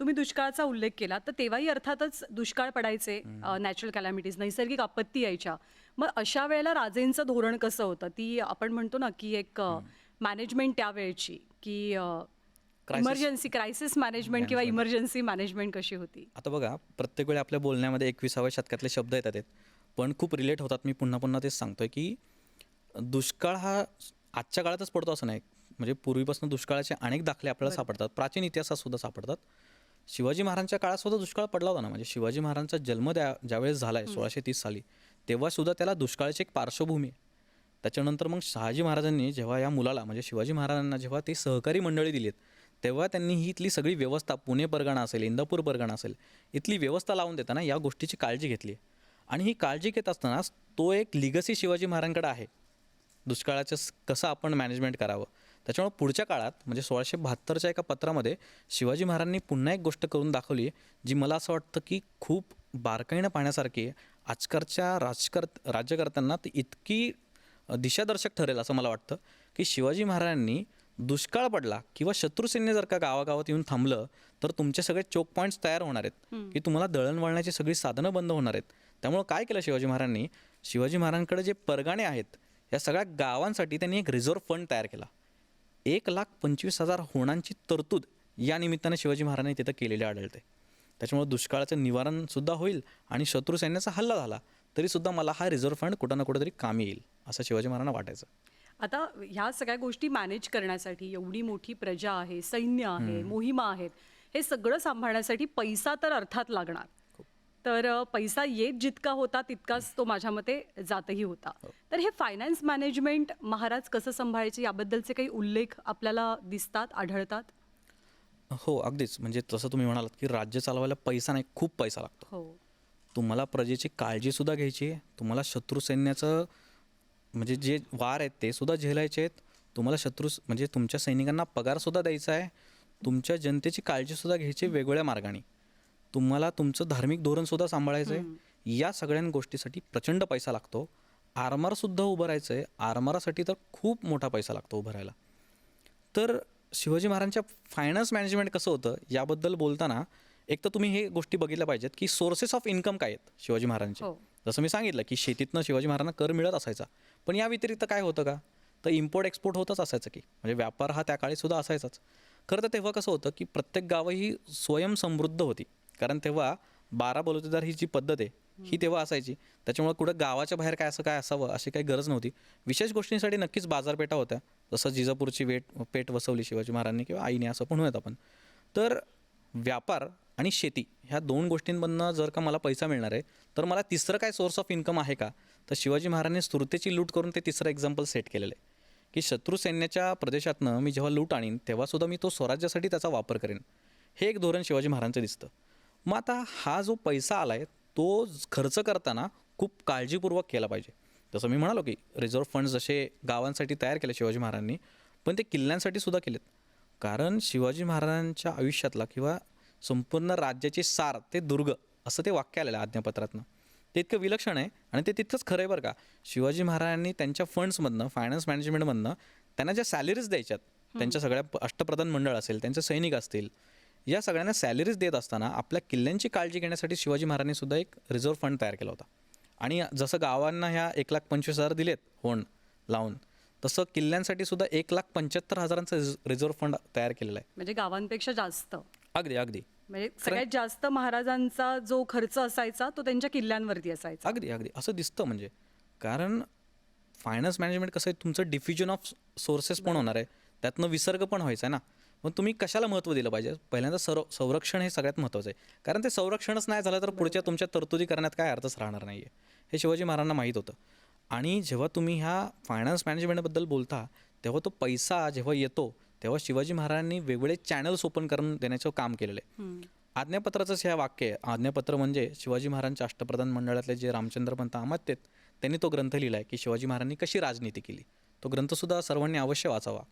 तुम्ही दुष्काळाचा उल्लेख केला तर तेव्हाही अर्थातच दुष्काळ पडायचे नॅचरल कॅलॅमिटीज नैसर्गिक आपत्ती यायच्या. मग अशा वेळेला राजेंचं धोरण कसं होतं? ती आपण म्हणतो ना की एक मॅनेजमेंट त्यावेळची की इमर्जन्सी क्रायसिस मॅनेजमेंट किंवा इमर्जन्सी मॅनेजमेंट कशी होती? आता बघा प्रत्येक वेळी आपल्या बोलण्यामध्ये एकविसाव्या शतकातले शब्द येतात. पण खूप रिलेट होतात. मी पुन्हा पुन्हा तेच सांगतोय की दुष्काळ हा आजच्या काळातच पडतो असं नाही. म्हणजे पूर्वीपासून दुष्काळाचे अनेक दाखले आपल्याला सापडतात. प्राचीन इतिहासात सुद्धा सापडतात. शिवाजी महाराजांच्या काळात सुद्धा दुष्काळ पडला होता ना. म्हणजे शिवाजी महाराजांचा जन्म त्या ज्यावेळेस झाला आहे सोळाशे तीस साली तेव्हा सुद्धा त्याला दुष्काळाची एक पार्श्वभूमी आहे. त्याच्यानंतर मग शहाजी महाराजांनी जेव्हा या मुलाला म्हणजे शिवाजी महाराजांना जेव्हा ते सहकारी मंडळी दिलीत तेव्हा त्यांनी ही इथली सगळी व्यवस्था पुणे परगणा असेल इंदापूर परगणा असेल इथली व्यवस्था लावून देताना या गोष्टीची काळजी घेतली आहे. आणि ही काळजी घेत असताना तो एक लिगसी शिवाजी महाराजांकडे आहे. दुष्काळाचं कसं आपण मॅनेजमेंट करावं? त्याच्यामुळे पुढच्या काळात म्हणजे सोळाशे बहात्तरच्या एका पत्रामध्ये शिवाजी महाराजांनी पुन्हा एक गोष्ट करून दाखवली जी मला असं वाटतं की खूप बारकाईनं पाहण्यासारखी आजकालच्या राजकर राज्यकर्त्यांना ती इतकी दिशादर्शक ठरेल असं मला वाटतं की शिवाजी महाराजांनी दुष्काळ पडला किंवा शत्रुसैन्य जर का गावागावात येऊन थांबलं तर तुमचे सगळे चोक पॉईंट्स तयार होणार आहेत. की तुम्हाला दळणवळणाची सगळी साधनं बंद होणार आहेत. त्यामुळं काय केलं शिवाजी महाराजांनी? शिवाजी महाराजांकडे जे परगाणे आहेत या सगळ्या गावांसाठी त्यांनी एक रिझर्व्ह फंड तयार केला. एक लाख पंचवीस हजार होणांची तरतूद या निमित्ताने शिवाजी महाराजांनी तिथं केलेली आढळते. त्याच्यामुळे दुष्काळाचं निवारणसुद्धा होईल आणि शत्रू सैन्याचा हल्ला झाला तरीसुद्धा मला हा रिझर्व्ह फंड कुठं ना कुठंतरी कामी येईल असं शिवाजी महाराजांना वाटायचं. आता ह्या सगळ्या गोष्टी मॅनेज करण्यासाठी एवढी मोठी प्रजा आहे सैन्य आहे मोहिमा आहेत हे सगळं सांभाळण्यासाठी पैसा तर अर्थात लागणार. तर पैसा येत जितका होता तितकाच तो माझ्या मते जातही होता. तर हे फायनान्स मॅनेजमेंट महाराज कसं सांभाळायचे याबद्दलचे काही उल्लेख आपल्याला दिसतात आढळतात? हो अगदीच. म्हणजे तसं तुम्ही म्हणालात की राज्य चालवायला पैसा नाही खूप पैसा लागतो. हो. तुम्हाला प्रजेची काळजीसुद्धा घ्यायची आहे. तुम्हाला शत्रू सैन्याचं म्हणजे जे वार आहेत ते सुद्धा झेलायचे आहेत. तुम्हाला शत्रू म्हणजे तुमच्या सैनिकांना पगारसुद्धा द्यायचा आहे. तुमच्या जनतेची काळजीसुद्धा घ्यायची वेगवेगळ्या मार्गाने. तुम्हाला तुमचं धार्मिक धोरणसुद्धा सांभाळायचं आहे या सगळ्या गोष्टीसाठी प्रचंड पैसा लागतो. आरमारसुद्धा उभं राहायचं आहे आरमारासाठी तर खूप मोठा पैसा लागतो उभं राहायला. तर शिवाजी महाराजांच्या फायनान्स मॅनेजमेंट कसं होतं याबद्दल बोलताना एक तर तुम्ही हे गोष्टी बघितल्या पाहिजेत की सोर्सेस ऑफ इन्कम काय आहेत शिवाजी महाराजांचे. हो. जसं मी सांगितलं की शेतीतनं शिवाजी महाराजांना कर मिळत असायचा. पण या व्यतिरिक्त काय होतं का? तर इम्पोर्ट एक्सपोर्ट होतच असायचं की. म्हणजे व्यापार हा त्या काळी सुद्धा असायचाच. खरं तर तेव्हा कसं होतं की प्रत्येक गावं ही स्वयंसमृद्ध होती. कारण तेव्हा बारा बलुतेदार ही जी पद्धत आहे ही तेव्हा असायची. त्याच्यामुळे कुठं गावाच्या बाहेर काय असं काय असावं अशी काही गरज नव्हती. विशेष गोष्टींसाठी नक्कीच बाजारपेठा होत्या. जसं जिजापूरची वेट पेठ वसवली शिवाजी महाराजांनी किंवा आईने असं पण म्हणूयात आपण. तर व्यापार आणि शेती ह्या दोन गोष्टींमधनं जर का मला पैसा मिळणार आहे तर मला तिसरं काय सोर्स ऑफ इन्कम आहे का? तर शिवाजी महाराजांनी स्तुरतेची लूट करून ते तिसरं एक्झाम्पल सेट केलेलं आहे. की शत्रू सैन्याच्या प्रदेशातनं मी जेव्हा लूट आणीन तेव्हासुद्धा मी तो स्वराज्यासाठी त्याचा वापर करेन. हे एक धोरण शिवाजी महाराजांचं दिसतं. मग आता हा जो पैसा आला आहे तो खर्च करताना खूप काळजीपूर्वक केला पाहिजे. जसं मी म्हणालो की रिझर्व्ह फंड्स जसे गावांसाठी तयार केले शिवाजी महाराजांनी पण ते किल्ल्यांसाठी सुद्धा केलेत. कारण शिवाजी महाराजांच्या आयुष्यातला किंवा संपूर्ण राज्याची सार ते दुर्ग असं ते वाक्य आलेलं आहे आज्ञापत्रातनं. ते इतकं विलक्षण आहे आणि ते तितकंच खरं आहे बरं का. शिवाजी महाराजांनी त्यांच्या फंड्समधनं फायनान्स मॅनेजमेंटमधनं त्यांना ज्या सॅलरीज द्यायच्यात त्यांच्या सगळ्या अष्टप्रधान मंडळ असेल त्यांचे सैनिक असतील या सगळ्यांना सॅलरीज देत असताना आपल्या किल्ल्यांची काळजी घेण्यासाठी शिवाजी महाराजांनी सुद्धा एक रिझर्व्ह फंड तयार केला होता. आणि जसं गावांना ह्या एक लाख पंचवीस हजार दिलेत होण लावून तसं किल्ल्यांसाठी सुद्धा एक लाख पंच्याहत्तर हजारांचं रिझर्व्ह फंड तयार केलेलं आहे. म्हणजे गावांपेक्षा जास्त. अगदी अगदी. म्हणजे सगळ्यात जास्त महाराजांचा जो खर्च असायचा तो त्यांच्या किल्ल्यांवरती असायचा. अगदी अगदी. असं दिसतं म्हणजे. कारण फायनान्स मॅनेजमेंट कसं आहे तुमचं डिफ्युजन ऑफ सोर्सेस पण होणार आहे. त्यातनं विसर्ग पण व्हायचा आहे ना. मग तुम्ही कशाला महत्त्व दिलं पाहिजे? पहिल्यांदा सर्व संरक्षण हे सगळ्यात महत्त्वाचं आहे. कारण ते संरक्षणच नाही झालं तर पुढच्या तुमच्या तरतुदी करण्यात काय अर्थच राहणार नाही आहे हे शिवाजी महाराजांना माहीत होतं. आणि जेव्हा तुम्ही ह्या फायनान्स मॅनेजमेंटबद्दल बोलता तेव्हा तो पैसा जेव्हा येतो तेव्हा शिवाजी महाराजांनी वेगवेगळे चॅनल्स ओपन करून देण्याचं काम केलेलं आहे. आज्ञापत्राचंच हे वाक्य आहे. आज्ञापत्र म्हणजे शिवाजी महाराजांच्या अष्टप्रधान मंडळातले जे रामचंद्र पंत अमात्य त्यांनी तो ग्रंथ लिहिला आहे की शिवाजी महाराजांनी कशी राजनीती केली. तो ग्रंथसुद्धा सर्वांनी अवश्य वाचावा.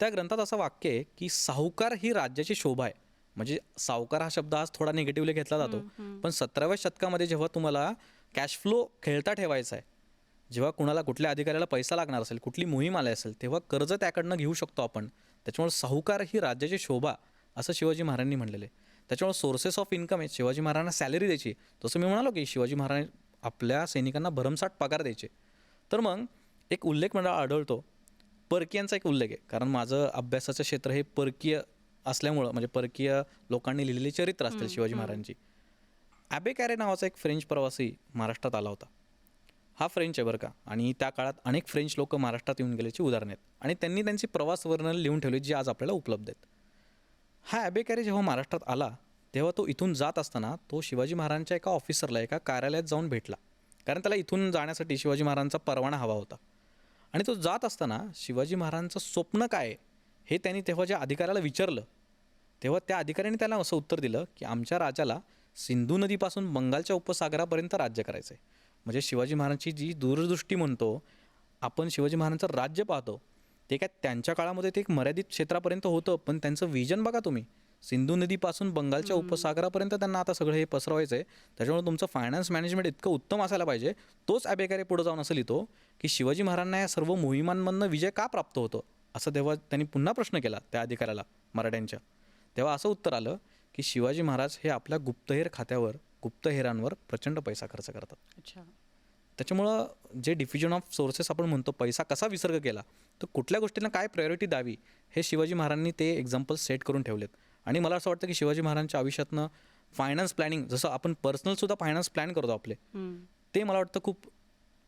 त्या ग्रंथात असं वाक्य आहे की साहुकार ही राज्याची शोभा आहे. म्हणजे सावकार हा शब्द आज थोडा निगेटिव्हली घेतला जातो. पण सतराव्या शतकामध्ये जेव्हा तुम्हाला कॅश फ्लो खेळता ठेवायचा आहे जेव्हा कुणाला कुठल्या अधिकाऱ्याला पैसा लागणार असेल कुठली मोहीम आली असेल तेव्हा कर्ज त्याकडनं घेऊ शकतो आपण. त्याच्यामुळे साहुकार ही राज्याची शोभा असं शिवाजी महाराजांनी म्हणलेलं आहे. त्याच्यामुळे सोर्सेस ऑफ इन्कम आहे शिवाजी महाराजांना सॅलरी द्यायची तसं मी म्हणालो की शिवाजी महाराज आपल्या सैनिकांना भरमसाठ पगार द्यायचे. तर मग एक उल्लेख मला आढळतो. परकीयांचा एक उल्लेख आहे. कारण माझं अभ्यासाचं क्षेत्र हे परकीय असल्यामुळं म्हणजे परकीय लोकांनी लिहिलेली चरित्र असतील शिवाजी महाराजांची. ॲबे कॅरे नावाचा एक फ्रेंच प्रवासी महाराष्ट्रात आला होता. हा फ्रेंच आहे बरं का. आणि त्या काळात अनेक फ्रेंच लोक महाराष्ट्रात येऊन गेल्याची उदाहरणं आहेत. आणि त्यांनी त्यांची प्रवास वर्णन लिहून ठेवली जी आज आपल्याला उपलब्ध आहेत. हा ॲबे कॅरे जेव्हा महाराष्ट्रात आला तेव्हा तो इथून जात असताना तो शिवाजी महाराजांच्या एका ऑफिसरला एका कार्यालयात जाऊन भेटला. कारण त्याला इथून जाण्यासाठी शिवाजी महाराजांचा परवाना हवा होता. आणि तो जात असताना शिवाजी महाराजांचं स्वप्न काय हे त्यांनी तेव्हा ज्या अधिकाऱ्याला विचारलं तेव्हा त्या अधिकाऱ्याने त्याला असं उत्तर दिलं की आमच्या राजाला सिंधू नदीपासून बंगालच्या उपसागरापर्यंत राज्य करायचं आहे म्हणजे शिवाजी महाराजांची जी दूरदृष्टी म्हणतो आपण शिवाजी महाराजांचं राज्य पाहतो ते काय त्यांच्या काळामध्ये ते एक मर्यादित क्षेत्रापर्यंत होतं पण त्यांचं विजन बघा तुम्ही. सिंधू नदीपासून बंगालच्या उपसागरापर्यंत त्यांना आता सगळं हे पसरवायचं आहे त्याच्यामुळे तुमचं फायनान्स मॅनेजमेंट इतकं उत्तम असायला पाहिजे. तोच ॲबेकारे पुढे जाऊन असं लिहितो की शिवाजी महाराजांना या सर्व मोहिमांमधनं विजय का प्राप्त होतो? असं तेव्हा त्यांनी पुन्हा प्रश्न केला त्या अधिकाऱ्याला मराठ्यांच्या. तेव्हा असं उत्तर आलं की शिवाजी महाराज हे आपल्या गुप्तहेर खात्यावर गुप्तहेरांवर प्रचंड पैसा खर्च करतात. अच्छा. त्याच्यामुळं जे डिफ्युजन ऑफ सोर्सेस आपण म्हणतो पैसा कसा विसर्ग केला तर कुठल्या गोष्टींना काय प्रायोरिटी द्यावी हे शिवाजी महाराजांनी ते एक्झाम्पल सेट करून ठेवलेत. आणि मला असं वाटतं की शिवाजी महाराजांच्या आयुष्यातनं फायनान्स प्लॅनिंग जसं आपण पर्सनलसुद्धा फायनान्स प्लॅन करतो आपले. ते मला वाटतं खूप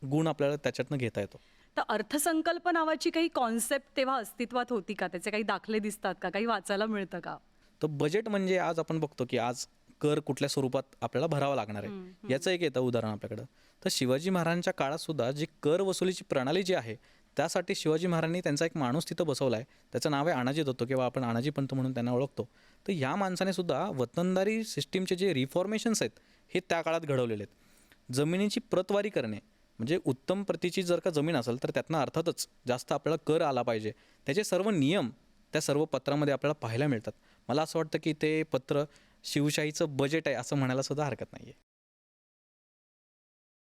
गुण आपल्याला त्याच्यातनं घेता येतो. तर अर्थसंकल्प नावाची काही कॉन्सेप्ट तेव्हा अस्तित्वात होती का? त्याचे काही दाखले दिसतात का? काही वाचायला मिळतं का? तर बजेट म्हणजे आज आपण बघतो की आज कर कुठल्या स्वरूपात आपल्याला भरावा लागणार आहे. याचं एक येतं उदाहरण आपल्याकडं. तर शिवाजी महाराजांच्या काळातसुद्धा जी कर वसुलीची प्रणाली जी आहे त्यासाठी शिवाजी महाराजांनी त्यांचा एक माणूस तिथं बसवला आहे त्याचं नाव आहे आणाजी दत्तो किंवा आपण आणाजी पंत म्हणून त्यांना ओळखतो. तर या माणसाने सुद्धा वतनदारी सिस्टीमचे जे रिफॉर्मेशन्स आहेत हे त्या काळात घडवलेले आहेत. जमिनीची प्रतवारी करणे म्हणजे उत्तम प्रतीची जर का जमीन असेल तर त्यातनं अर्थातच जास्त आपल्याला कर आला पाहिजे. त्याचे सर्व नियम त्या सर्व पत्रामध्ये आपल्याला पाहायला मिळतात. मला असं वाटतं की ते पत्र शिवशाहीचं बजेट आहे असं म्हणायला सुद्धा हरकत नाही आहे